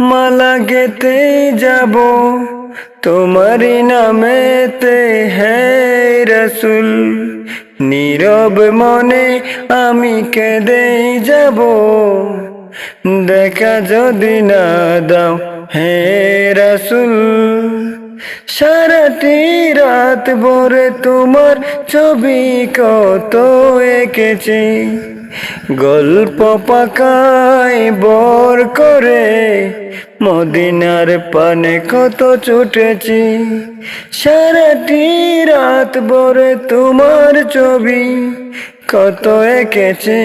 মালা গেতে যাব তোমারি নামেতে হে রসুল। নীরব মনে আমি কেঁদে যাব, দেখা যদি না দাও হে রসুল। সারাটি রাত ভরে তোমার ছবি কত এঁকেছি গল্প পাকায় বর করে, মদিনার পানে কত ছুটেছি। সারাটি রাত ভরে তোমার ছবি কত এঁকেছি।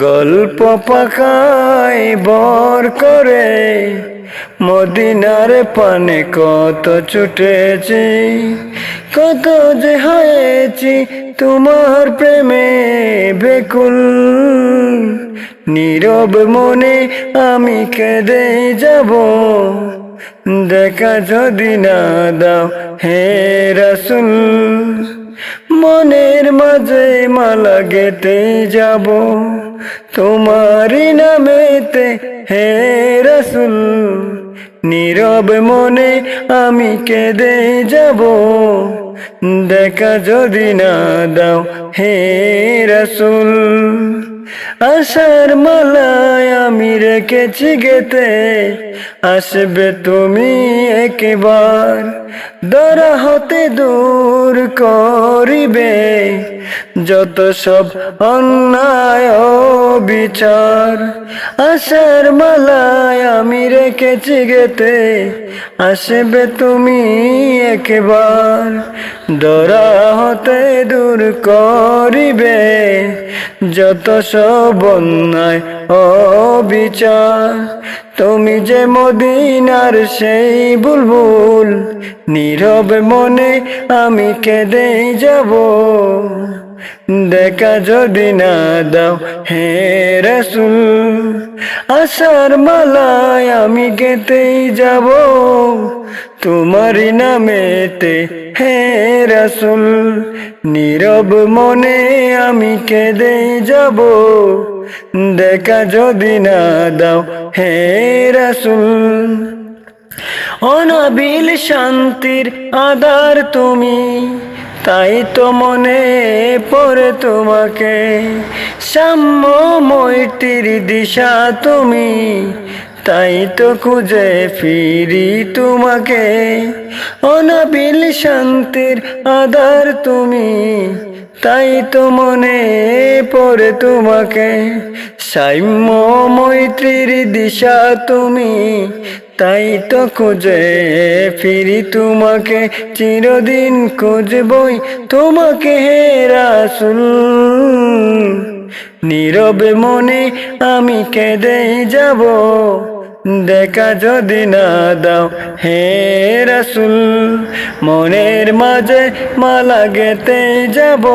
গল্প পাকায় বর করে, মদিনার পানে কত ছুটেছি। কত যে হয়েছি তোমার প্রেমে বেকুল নীরব মনে আমি কেঁদে যাব। দেখা যদি না দাও হে রসুল, মনের মাঝে মালা গেতে যাব। তোমারই নামেতে হে রসুল, নীরব মনে আমি কেঁদে যাব। দেখা যদি না দাও হে রসুল। আশার মালায় আমি রেখেছি গেতে। আসবে তুমি একবার। দরা হতে দূর করিবে, যত সব অন্যায় বিচার। আশার মালায় আমি রেখেছি গেতে, আসবে তুমি একবার। দরা হতে দূর করিবে, যত সব অন্যায় ও বিচার, তুমি যে মদিনার সেই বুলবুল, নীরব মনে আমি কেঁদে যাব। দেখা যদি না দাও হে রসুল, আশার মালায় আমি গেতেই যাব। তোমারই নামেতে হে রসুল, নীরব মনে আমি কেঁদে যাব। দেখা যদি না দাও, হে রসুল। অনাবিল শান্তির আদার তুমি, তাই তো মনে পড়ে তোমাকে। সাম্য মৈত্রীর দিশা তুমি, তাই তো খুঁজে ফিরি তোমাকে। অনাবিল শান্তির আদার তুমি তাই তো মনে পড়ে তোমাকে। সাম্য মৈত্রীর দিশা তুমি। তাই তো খুঁজে ফিরি তোমাকে। চিরদিন খুঁজবই তোমাকে হে রাসুল। নীরবে মনে আমি কেঁদে যাব। দেখা যদি না দাও, হে রাসুল, মনের মাঝে মালা গেতে যাব।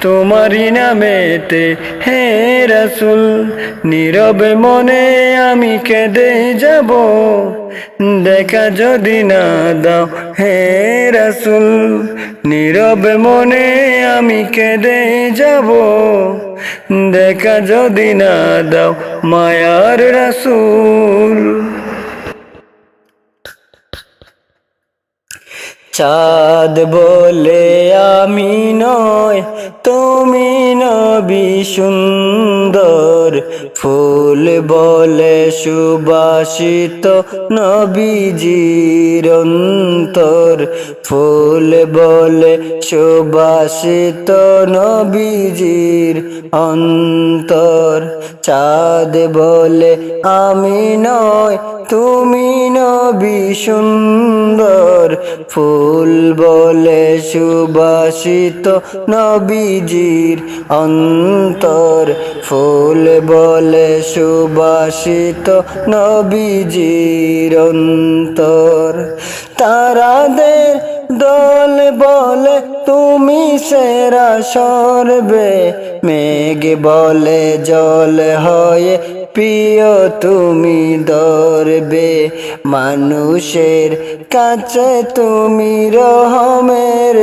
তোমারই নামেতে, হে রসুল, নীরবে মনে আমি কেঁদে যাব। দেখা যদি না দাও, হে রসুল, নীরবে মনে আমি কেঁদে যাব। দেখা যদি না দাও মায়ার রসুল। চাঁদ বলে আমি নয় তুমি নবী সুন্দর। ফুল বলে সুবাসিত নবীজির অন্তর। ফুল বলে সুবাসিত নবীজির অন্তর। চাঁদ বলে আমি নয় তুমি নবী সুন্দর, ফুল বলে সুবাসিত নবীজির অন্তর, ফুল বলে সুবাসিত নবীজির অন্তর। তারাদের দল বলে, তুমি সেরা সরবে। মেঘ বলে, জল হয়ে প্রিয় তুমি ধরবে মানুষের কাছে তুমি রহমের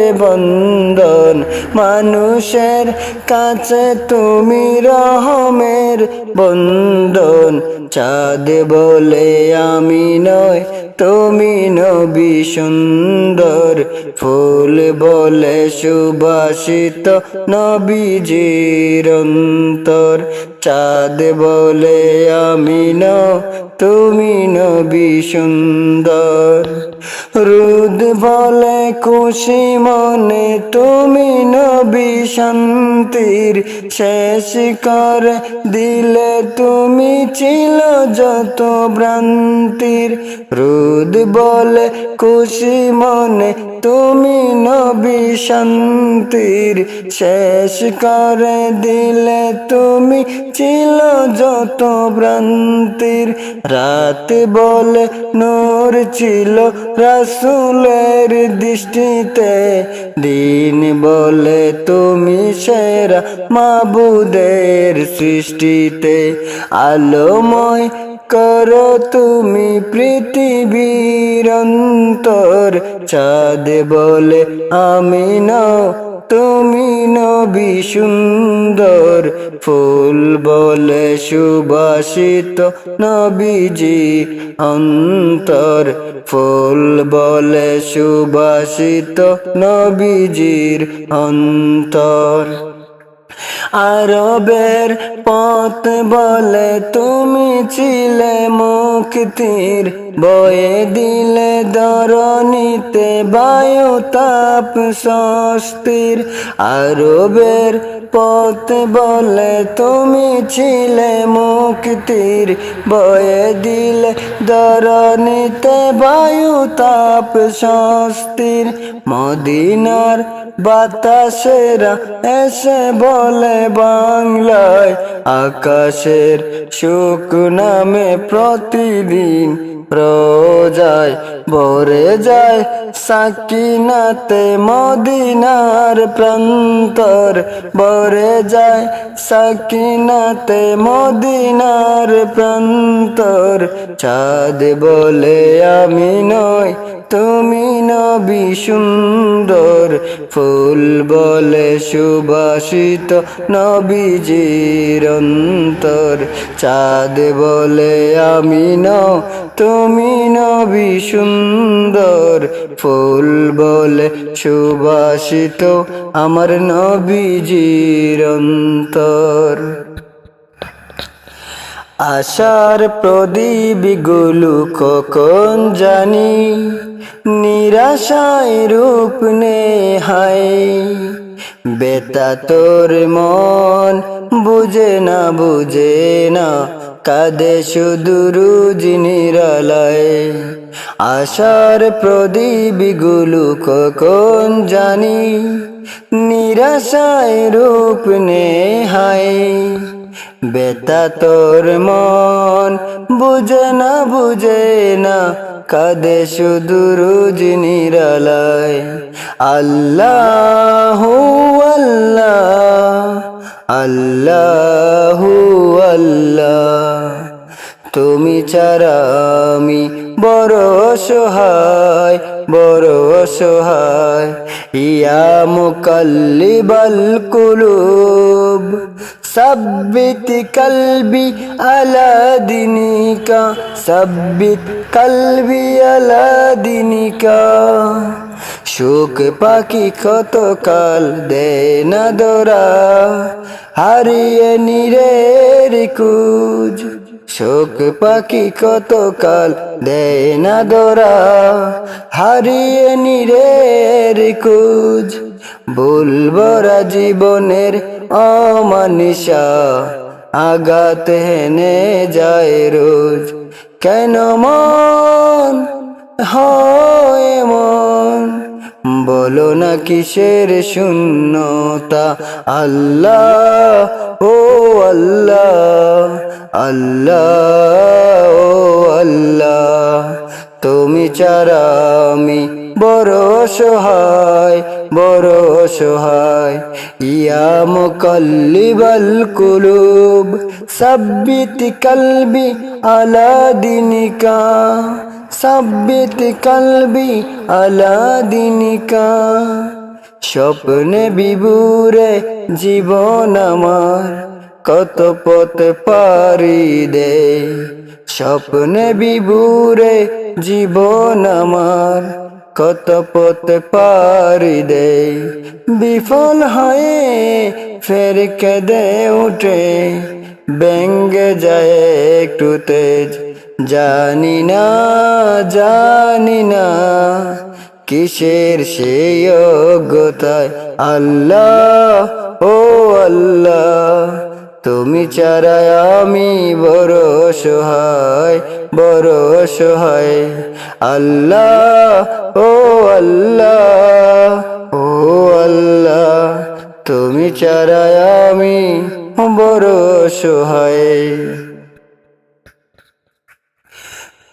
বন্ধন মানুষের কাছে তুমি রহমের বন্ধন। চাঁদ বলে আমি নয় তুমি নবী সুন্দর। ফুল বলে সুবাসিত নবীজির অন্তর। চাঁদ বলে আমি ন তুমি নবী সুন্দর। রুদ বলে খুশি মনে, তুমি নবী শান্তির শেষ করে দিলে তুমি ছিল যত ভ্রান্তির। রুদ বলে খুশি মনে তুমি নবী শান্তির শেষ করে দিলে তুমি ছিল যত ভ্রান্তির। রাত বলে নূর ছিল রাসুলের দৃষ্টিতে। দিন বলে তুমি সেরা মাবুদের সৃষ্টিতে আলোময় করো তুমি পৃথিবীর অন্তর। চাঁদ বলে আমি নাও তুমি নবী সুন্দর, ফুল বলে সুবাসিত নবীজি অন্তর, ফুল বলে সুবাসিত নবীজির অন্তর। আরবের পথ বলে তুমি ছিলে মুক্তির বয়ে দিলে দরনিতে বায়ু তাপ স্বস্তির আরবের পথ বলে তুমি ছিলে মুক্তির। বয়ে দিলে দরনিতে বায়ু তাপ স্বস্তির। মদিনার বাতাসেরা এসে বলে বাংলায়, আকাশের সুখ নামে প্রতিদিন রোজায় ভরে যায় সাকিনাতে মদিনার প্রান্তর। ভরে যায় সাকিনাতে মদিনার প্রান্তর। চাঁদ বলে, আমি নয় তুমি নবী সুন্দর। ফুল বলে সুবাসিত নবীজির অন্তর। চাঁদ বলে, আমি ন তুমি নবী সুন্দর ফুল বলে সুবাসিত আমার নবীজির অন্তর। আশার প্রদীপগুলো কখন জানি, নিরাশায় রূপ নে হাই বেতা তোর মন বুঝে না বুঝে না কাঁদে শুধু রুজ নিরালায় আশার প্রদীপগুলো কখন জানি, নিরাশায় রূপ নে হাই বেতা তোর মন বুঝে না বুঝে না, কাঁদে শুধু রোজ আল্লাহ আল্লাহ আল্লাহ আল্লাহ। তুমি চারামি বড় সোহায় বড় সোহায় ইয়া মুকাল্লিবাল কুলুব, সাব্বিত কলবি আলা দিনিকা, সাব্বিত কলবি আলা দিনিকা। শোক পাখি কত কাল দে না দোরা, হারিয়ে নিরে কুজ। শোক পাখি কতকাল দেয় না দোরা। হারিয়ে নিরের কুজ বলবরা জীবনের অমানিসা আঘাত হেনে যায় রোজ। কেন মন হয় বলো না কিসের শূন্যতা? আল্লাহ, ও আল্লাহ আল্লাহ, ও আল্লাহ। তুমি চারা আমি বড় সহায় বড় সহায় ইয়া মুকাল্লিবাল কুলুব, সাব্বিত কলবি আলা দিনিকা, সাব্বিত কলবি আলা দিনিকা। স্বপ্নে বিবুরে জীবন আমার, কত পথ পারি দে। স্বপ্নে বিবুরে জীবন আমার কত পথ পারি দে বিফল হয়ে ফের কেঁদে উঠে। ব্যঙ্গে যায় একটু তেজ। জানি না জানি না কিসের সে যোগ্যতায় আল্লাহ, ও আল্লাহ, তুমি চারায় আমি বড় সহায় বড় সহায় আল্লাহ, ও আল্লাহ ও আল্লাহ, তুমি চারায় আমি বড় সহায়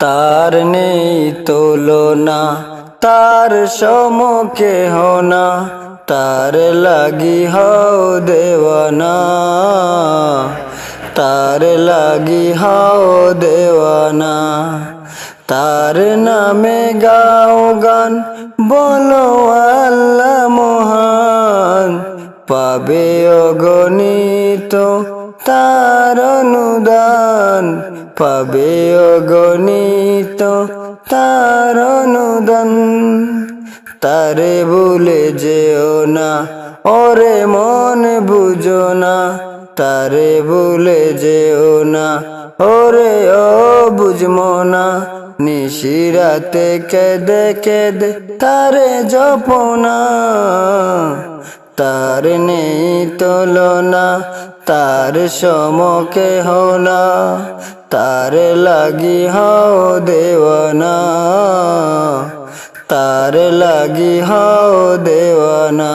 তার নেই তুলনা, তার সমকে হোনা, তার লাগি হও দেওয়ানা। তার লাগি হাও দেওয়ানা। তার নামে গাও গান, বলো আল্লাহ মহান। পাবে অগণিত তার অনুদান, পাবে অগণিত তার অনুদান। তারে ভুলে যেও না, ওরে মন বুঝো না। তারে ভুলে যেও না। ওরে ও বুঝমো না নিশিরাতে কেদে কেদে তারে জপনা। তার নেই তুলনা, তার সমকে হোনা। তার লাগি হও দেওয়ানা। তার লাগি হও দেওয়ানা।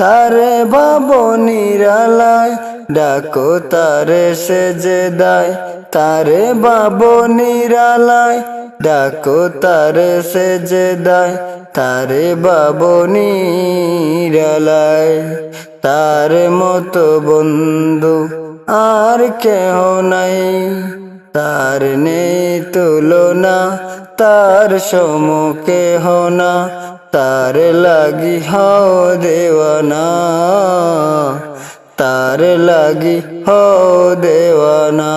তারে বাবু নিরালায়, ডাকো তারে সেজে দায়। তারে বাবু নিরালায়, ডাকো তারে সেজে দায়। তারে বাবু নিরালায়, তার মতো বন্ধু আর কেহ নাই। তার নেই তুলনা তার সমুখে হনা, তার লাগি হও দেওয়ানা। তার লাগি হও দেওয়ানা।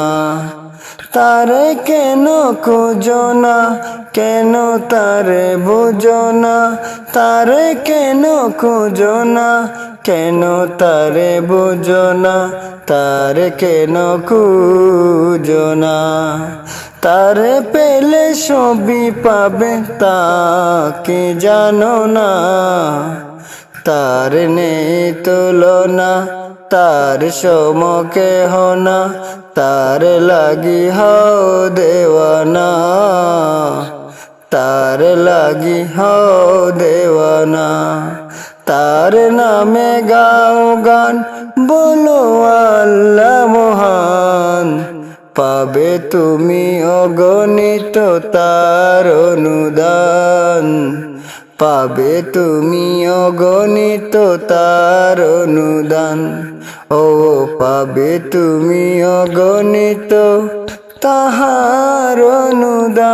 তারে কেন খুঁজো না, কেন তারে বুঝো না? তারে কেন খুঁজো না কেন তারে বুঝো না? তারে কেন খুঁজো না? তারে পেলে সবই পাবে তাকে জানো না? তার নেই তুলনা, তার সমকে হনা, তার লাগি হও দেওয়ানা। তার লাগি হও দেওয়ানা। তার নামে গাও গান, বলো আল্লাহ মহান। পাবে তুমি অগণিত তার অনুদান। পাবে তুমি অগণিত তার অনুদান। ও পাবে তুমি অগণিত তাহার অনুদান।